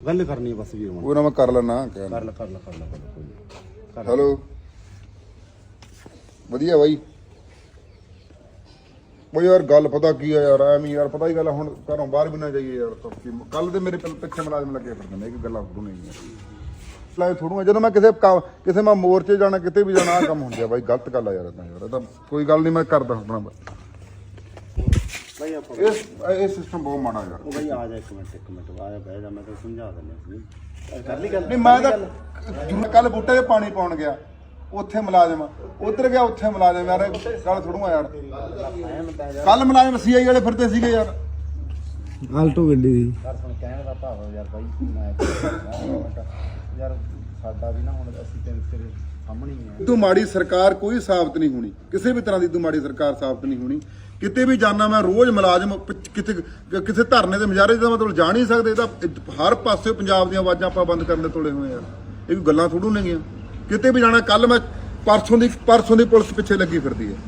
ਗੱਲ ਕਰਨੀ ਬਸ ਵੀਰ ਮਨ ਉਹ ਨਾ ਮੈਂ ਕਰ ਲੈਣਾ ਕਰ ਲੈ ਕਰ ਲੈ ਕਰ ਲੈ ਕਰ ਲੈ, ਕੋਈ ਨੀ। ਕਰ ਲੈ। ਹੈਲੋ। ਵਧੀਆ ਬਾਈ। ਬਈ ਯਾਰ ਗੱਲ ਪਤਾ ਕੀ ਆ ਯਾਰ ਐਵੇਂ ਯਾਰ ਪਤਾ ਹੀ ਗੱਲ ਆ, ਹੁਣ ਘਰੋਂ ਬਾਹਰ ਵੀ ਨਾ ਜਾਈਏ ਯਾਰ ਤਾਂ ਕੱਲ ਦੇ ਮੇਰੇ ਪਿ- ਪਿੱਛੇ ਮੁਲਾਜ਼ਮ ਲੱਗੇ ਫਿਰਦੇ ਨੇ ਇਹ ਕੀ ਗੱਲਾਂ ਥੋੜੂ ਨਹੀਂ ਲਾਏ ਥੋੜੂ ਜਦੋਂ ਮੈਂ ਕਿਸੇ ਕੰਮ- ਕਿਸੇ ਮੈਂ ਮੋਰਚੇ ਜਾਣਾ ਕਿਤੇ ਵੀ ਜਾਣਾ ਆ ਕੰਮ ਹੁੰਦੇ ਆ ਬਾਈ ਗਲਤ ਗੱਲ ਆ ਯਾਰ ਇਦਾਂ ਯਾਰ ਇਹ ਤਾਂ ਕੋਈ ਗੱਲ ਨਹੀਂ ਮੈਂ ਕਰਦਾ ਆਪਣਾ। ਬਾਈ ਆਪਾਂ ਇਸ ਇਹ ਸਿਸਟਮ ਬਹੁਤ ਮਾੜਾ ਯਾਰ। ਉਹ ਬਾਈ ਆ ਜਾ ਇੱਕ ਮਿੰਟ ਇੱਕ ਮਿੰਟ ਆ ਜਾ ਬਹਿ ਜਾ ਮੈਂ ਤੈਨੂੰ ਸਮਝਾ ਦਿੰਦਾ ਸੀ। ਕਰ ਲਈ ਗੱਲ? ਨਹੀਂ ਮੈਂ ਤਾਂ ਕੱਲ ਬੂਟੇ 'ਤੇ ਪਾਣੀ ਪਾਉਣ ਗਿਆ। ਉੱਥੇ ਮੁਲਾਜ਼ਮ ਉਧਰ ਗਿਆ ਉੱਥੇ ਮੁਲਾਜ਼ਮ ਯਾਰ ਗੱਲ ਥੋੜੂ ਆ ਯਾਰ। ਤਾਂ ਯਾਰ ਕੱਲ ਮੁਲਾਜ਼ਮ ਸੀਆਈ ਵਾਲੇ ਫਿਰਦੇ ਸੀਗੇ ਯਾਰ। ਆਲਟੋ ਗੱਡੀ ਦੀ। ਕਰ ਸੁਣ ਕਹਿਣ ਦਾ ਭਾਵ ਯਾਰ ਬਾਈ ਮੈਂ ਤਾਂ- ਯਾਰ ਸਾਡਾ ਵੀ ਨਾ ਹੁਣ ਅਸੀਂ ਤੇਰੇ ਤੇਰੇ ਸਾਹਮਣੇ ਹੀ ਆ। ਤੂੰ ਮਾੜੀ ਸਰਕਾਰ ਕੋਈ ਸਾਬਤ ਨਹੀਂ ਹੋਣੀ। ਕਿਸੇ ਵੀ ਤਰ੍ਹਾਂ ਦੀ ਤੂੰ ਮਾੜੀ ਸਰਕਾਰ ਸਾਬਤ ਨਹੀਂ ਹੋਣੀ। ਕਿਤੇ ਵੀ ਜਾਣਾ ਮੈਂ ਰੋਜ਼ ਮੁਲਾਜ਼ਮ ਪਿੱਛ- ਕਿਤੇ ਕਿਸੇ ਧਰਨੇ ਦੇ ਮੁਜ਼ਾਹਰੇ ਦਾ ਮਤਲਬ ਜਾ ਨਹੀਂ ਸਕਦੇ। ਇਹ ਤਾਂ ਇਹ ਹਰ ਪਾਸੇ ਪੰਜਾਬ ਦੀਆਂ ਆਵਾਜ਼ਾਂ ਆਪਾਂ ਬੰਦ ਕਰਨ ਦੇ ਤੋੜੇ ਹੋਏ ਆ। ਇਹ ਕੋਈ ਗੱਲਾਂ ਥੋੜੂ ਨੇਗੀਆਂ ਕਿਤੇ ਵੀ ਜਾਣਾ ਕੱਲ ਮੈਂ ਪਰਸੋਂ ਦੀ ਪਰਸੋਂ ਦੀ ਪੁਲਿਸ ਪਿੱਛੇ ਲੱਗੀ ਫਿਰਦੀ ਹੈ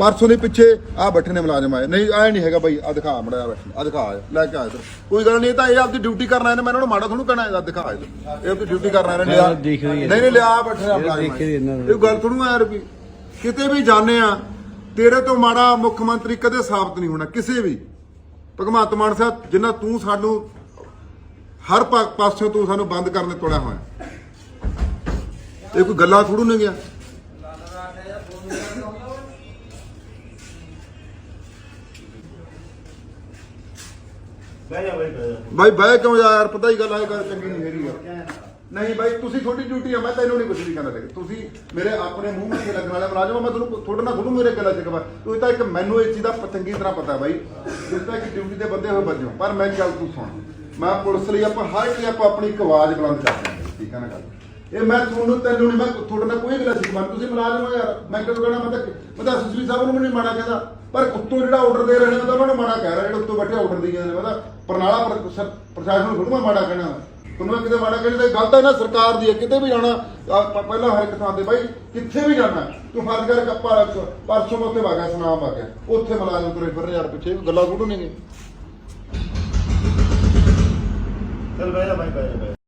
ਪਰਸੋਂ ਦੇ ਪਿੱਛੇ ਆ ਬੈਠੇ ਨੇ ਮੁਲਾਜ਼ਮ ਆਏ। ਨਹੀਂ ਆਏ ਨਹੀਂ ਹੈਗਾ ਬਾਈ ਆ ਦਿਖਾ ਮੜਿਆ ਬੈਠੇ ਆ ਦਿਖਾ ਆ, ਲੈ ਕੇ ਆ ਇੱਧਰ। ਕੋਈ ਗੱਲ ਨਹੀਂ ਇਹ ਤਾਂ ਇਹ ਆਪਦੀ ਡਿਊਟੀ ਕਰਨ ਆਏ ਨੇ ਮੈਂ ਇਹਨਾਂ ਨੂੰ ਮਾੜਾ ਥੋੜੂ ਕਹਿਣਾ ਇਹਦਾ ਦਿਖਾ ਇੱਧਰ। ਇਹ ਆਪਦੀ ਡਿਊਟੀ ਕਰਨ ਆਏ ਨੇ ਲਿਆ। ਨਹੀਂ ਨਹੀਂ ਲਿਆ ਬੈਠੇ ਆ ਮੁਲਾਜ਼ਮ। ਇਹ ਗੱਲ ਥੋੜੂ ਆ ਯਾਰ ਵੀ। ਕਿਤੇ ਵੀ ਜਾਣੇ ਆ ਤੇਰੇ ਤੋਂ ਮਾੜਾ ਮੁੱਖ ਮੰਤਰੀ ਕਦੇ ਸਾਬਤ ਨਹੀਂ ਹੋਣਾ ਕਿਸੇ ਵੀ। ਭਗਵੰਤ ਮਾਨ ਸਾਹਿਬ ਜਿੰਨਾ ਤੂੰ ਸਾਨੂੰ ਹਰ ਪਾਸਿਓਂ ਤੂੰ ਸਾਨੂੰ ਬੰਦ ਕਰਨ ਤੋੜਿਆ ਹੋਇਆ। ਇਹ ਕੋਈ ਗੱਲਾਂ ਥੋੜੂ ਨੇ ਗਿਆ ਬਹਿ ਜਾ ਬਾਈ ਬਹਿ ਜਾ। ਬਾਈ ਬਹਿ ਕਿਉਂ ਜਾ ਯਾਰ? ਪਤਾ ਹੀ ਗੱਲ ਹੈ ਗੱਲ ਚੰਗੀ ਨਹੀਂ ਹੈਗੀ ਯਾਰ ਨਹੀਂ ਬਾਈ ਤੁਸੀਂ ਤੁਹਾਡੀ ਡਿਊਟੀ ਆ ਮੈਂ ਤੈਨੂੰ ਨਹੀਂ ਕੁਝ ਵੀ ਕਹਿੰਦਾ ਤੇ ਤੁਸੀਂ ਮੇਰੇ ਆਪਣੇ ਮੂੰਹ ਵਿੱਚ ਲੱਗਣ ਵਾਲੇ ਮੁਲਾਜ਼ਮ ਆ, ਮੈਂ ਤੁਹਾਨੂੰ ਤੁਹਾਡੇ ਨਾਲ ਥੋੜੂ ਮੇਰੇ ਗੱਲਾਂ ਚ ਕਵਾ ਤੂੰ ਤਾਂ ਇੱਕ ਮੈਨੂੰ ਇਸ ਚੀਜ਼ ਦਾ ਪ- ਚੰਗੀ ਤਰ੍ਹਾਂ ਪਤਾ ਬਾਈ। ਜਿਸ ਤਾਂ ਕਿ ਡਿਊਟੀ ਦੇ ਬੰਦੇ ਹੋਏ ਬੰਦੇ ਪਰ ਮੈਂ ਗੱਲ ਤੂੰ ਸੁਣ। ਮੈਂ ਪੁਲਿਸ ਲਈ ਆਪਾਂ ਹਰ ਇੱਕ ਲਈ ਆਪਾਂ ਆਪਣੀ ਇੱਕ ਆਵਾਜ਼ ਬੁਲੰਦ ਕਰਦੇ ਹਾਂ। ਠੀਕ ਹੈ ਨਾ ਗੱਲ? ਇਹ ਮੈਂ ਤੁਹਾਨੂੰ ਤੈਨੂੰ ਨਹੀਂ ਮੈਂ ਤੁਹਾਡੇ ਨਾਲ ਕੋਈ ਗੱਲ ਸਿੱਖਵਾਂ ਤੁਸੀਂ ਮੁਲਾਜ਼ਮ ਹੋ ਯਾਰ। ਮੈਂ ਕਿਉਂ ਕਹਿਣਾ? ਮੈਂ ਤਾਂ ਮੈਂ ਤਾਂ ਸੁਸਰੀ ਸਾਹਿਬ ਨੂੰ ਵੀ ਨਹੀਂ ਮਾੜਾ ਕਹਿੰਦਾ। ਪਰ ਉੱਤੋਂ ਜਿਹੜਾ ਆਰਡਰ ਦੇ ਰਹੇ ਨੇ ਤਾਂ ਉਹਨਾਂ ਨੂੰ ਮਾੜਾ ਕਹਿ ਰਿਹਾ, ਜਿਹੜਾ ਉੱਤੋਂ ਬੈਠੇ ਆਰਡਰ ਦੇ ਜਾਂਦੇ ਨੇ, ਮੈਂ ਤਾਂ ਪ੍ਰਸ਼ਾਸਨ ਨੂੰ ਥੋੜ੍ਹਾ ਮਾੜਾ ਕਹਿਣਾ। ਤੁਹਾਨੂੰ ਕਿਤੇ ਮਾੜਾ ਕਹਿਣਾ ਤੇ ਗੱਲ ਤਾਂ ਇਹਨਾਂ ਸਰਕਾਰ ਦੀ ਹੈ ਕਿਤੇ ਵੀ ਜਾਣਾ ਪਹਿਲਾਂ ਹਰ ਇੱਕ ਥਾਂ ਤੇ ਬਾਈ, ਕਿੱਥੇ ਵੀ ਜਾਣਾ, ਤੂੰ ਫਰਜ਼ ਕਰ ਕੱਪਾ ਪਰਸੋਂ ਮੈਂ ਵਾਗਾ, ਸੁਨਾਮ ਆ ਗਿਆ ਉੱਥੇ ਮੁਲਾਜ਼ਮ ਤੁਰੇ ਫਿਰ ਯਾਰ ਪਿੱਛੇ ਗੱਲਾਂ ਥੋੜੂ ਨੇਗੇ ਚੱਲ ਬਹਿ ਜਾ ਬਾਈ ਬਹਿ ਜਾ।